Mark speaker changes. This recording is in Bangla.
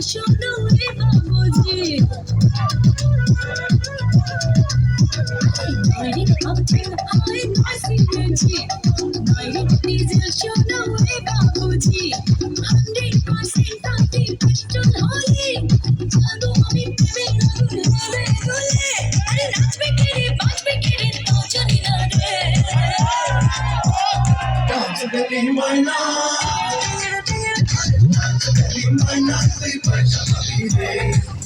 Speaker 1: ডিজেল শোনো রে বাবুজি নয়রে আপন হাই নয় সিএনজি নয়রে ডিজেল শোনো রে বাবুজি হান্ড্রেড পার্সেন্ট তাতে পেট্রোল হলে জানো আমি প্রেমে রুলে রুলে আরে নাচবে কে রে বাজবে কে রে তাও জানি না রে
Speaker 2: Dance baby why not Dance might not sleep, but I love you,